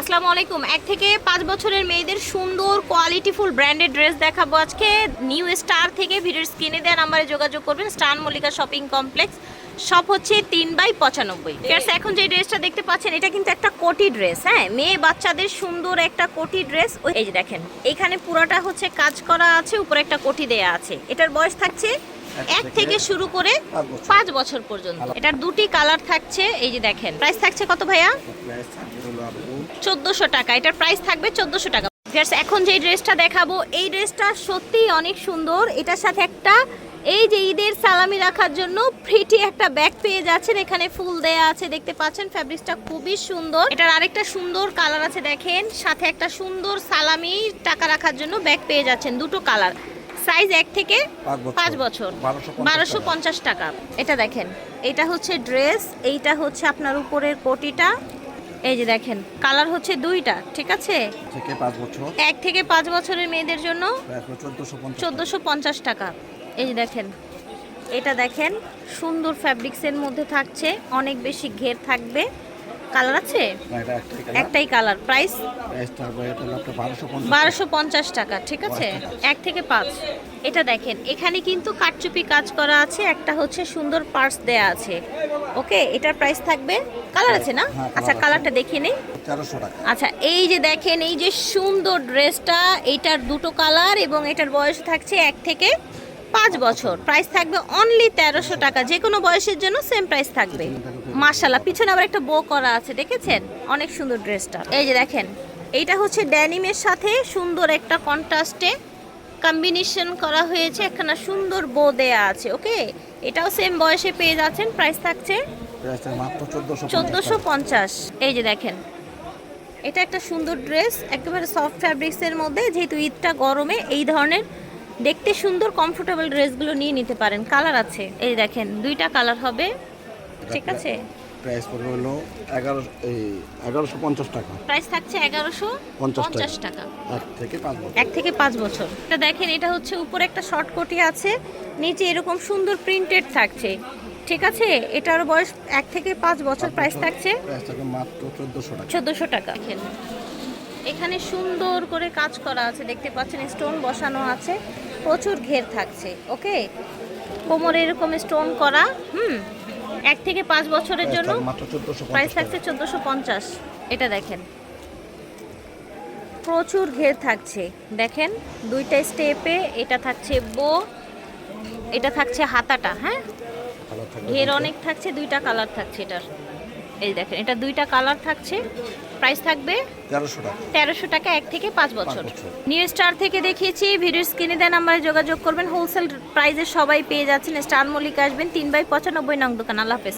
আসসালামু আলাইকুম। এক থেকে পাঁচ বছরের মেয়েদের সুন্দর কোয়ালিটিফুল ব্র্যান্ডেড ড্রেস দেখাবো আজকে। নিউ স্টার থেকে ভিডিওর স্ক্রিনে দেওয়া নাম্বারে যোগাযোগ করবেন। স্টার মল্লিকা শপিং কমপ্লেক্স সব হচ্ছে তিন বাই পঁচানব্বই। এখন যে ড্রেসটা দেখতে পাচ্ছেন এটা কিন্তু একটা কোটি ড্রেস হ্যাঁ? মেয়ে বাচ্চাদের সুন্দর একটা কোটি ড্রেস এই যে দেখেন এখানে পুরোটা হচ্ছে কাজ করা আছে উপরে একটা কোটি দেয়া আছে। এটার বয়স থাকছে এক থেকে শুরু করে পাঁচ বছর। পর্যন্ত। এটার দুটি কালার থাকছে এই যে দেখেন। প্রাইস থাকছে কত ভাইয়া? চোদ্দোশো টাকা। এটার প্রাইস থাকবে চোদ্দোশো টাকা। এখন যে ড্রেসটা দেখাবো এই ড্রেসটা সত্যিই অনেক সুন্দর। এটার সাথে একটা এই যে ঈদের সালামি রাখার জন্য ফ্রিটি একটা ব্যাগ পেয়ে যাচ্ছেন। এখানে ফুল দেয়া আছে দেখতে পাচ্ছেন? ফ্যাব্রিক্সটা খুবই সুন্দর। এটার আরেকটা সুন্দর কালার আছে দেখেন। সাথে একটা সুন্দর সালামি টাকা রাখার জন্য ব্যাগ পেয়ে যাচ্ছেন দুটো কালার সাইজ এক থেকে পাঁচ বছর। পাঁচ বছর। 1250 বারোশো পঞ্চাশ টাকা। এটা দেখেন এটা হচ্ছে ড্রেস এইটা হচ্ছে আপনার উপরের কোটিটা। এই যে দেখেন কালার হচ্ছে দুইটা ঠিক আছে? থেকে পাঁচ বছর। এক থেকে পাঁচ বছরের মেয়েদের জন্য চোদ্দশো পঞ্চাশ। চোদ্দোশো পঞ্চাশ টাকা। এই যে দেখেন এটা দেখেন সুন্দর ফ্যাব্রিক্সের মধ্যে থাকছে অনেক বেশি ঘের থাকবে। কালার আছে? একটাই কালার প্রাইস বারোশো পঞ্চাশ টাকা। ঠিক আছে? এক থেকে পাঁচ। এটা দেখেন এখানে কিন্তু কাটচুপি কাজ করা আছে একটা হচ্ছে সুন্দর পার্স দেয়া আছে। ওকে এটার প্রাইস থাকবে? কালার আছে না? হ্যাঁ, আচ্ছা কালারটা দেখিয়ে নেই। আচ্ছা এই যে দেখেন এই যে সুন্দর ড্রেসটা এইটার দুটো কালার এবং এটার বয়স থাকছে এক থেকে পাঁচ বছর। প্রাইস থাকবে অনলি তেরোশো টাকা যে কোনো বয়সের জন্য সেম প্রাইস থাকবে। মার্শাল্লাহ পিছনে আবার একটা বো করা আছে দেখেছেন? অনেক সুন্দর ড্রেসটা এই যে দেখেন এইটা হচ্ছে ড্যানিমের সাথে সুন্দর একটা কন্ট্রাস্টে কম্বিনেশন করা হয়েছে একখানা সুন্দর বো দেয়া আছে ওকে? এটাও সেম বয়সে পেয়ে যাচ্ছেন প্রাইস থাকছে চোদ্দোশো পঞ্চাশ। এই যে দেখেন এটা একটা সুন্দর ড্রেস একেবারে সফট ফ্যাব্রিক্সের মধ্যে যেহেতু ঈদটা গরমে এই ধরনের দেখতে সুন্দর কমফোর্টেবল ড্রেসগুলো নিয়ে নিতে পারেন কালার আছে। এই দেখেন দুইটা কালার হবে। ঠিক আছে। প্রাইস পড়বে হলো এগারো এই এগারোশো পঞ্চাশ টাকা। প্রাইস থাকছে এগারোশো পঞ্চাশ টাকা। এক থেকে পাঁচ বছর। এক থেকে পাঁচ বছর। এটা দেখেন এটা হচ্ছে উপরে একটা শর্ট কোটি আছে নিচে এরকম সুন্দর প্রিন্টেড থাকছে। ঠিক আছে? এটার বয়স এক থেকে পাঁচ বছর প্রাইস থাকছে। মাত্র চোদ্দোশো টাকা। চোদ্দোশো টাকা। এখানে সুন্দর করে কাজ করা আছে দেখতে পাচ্ছেন স্টোন বসানো আছে। প্রচুর ঘের থাকছে ওকে কোমরে এরকম স্টোন করা হুম? এক থেকে পাঁচ বছরের জন্য থাকবে প্রাইস থাকছে চোদ্দোশো পঞ্চাশ। এটা দেখেন। প্রচুর ঘের থাকছে। দেখেন দুইটা স্টেপে এটা থাকছে বো এটা থাকছে হাতাটা হ্যাঁ? ঘের অনেক থাকছে দুইটা কালার থাকছে এটার। এই দেখেন এটা দুইটা কালার থাকছে। প্রাইস থাকবে তেরোশো টাকা। তেরোশো টাকা এক থেকে পাঁচ বছর। নিউ স্টার থেকে দেখিয়েছি ভিডিও স্ক্রিনে দেন নাম্বারে যোগাযোগ করবেন। হোলসেল প্রাইসে সবাই পেয়ে যাচ্ছেন। স্টার মল্লিক আসবেন তিন বাই পঁচানব্বই নং দোকান। আল্লাহ হাফেজ।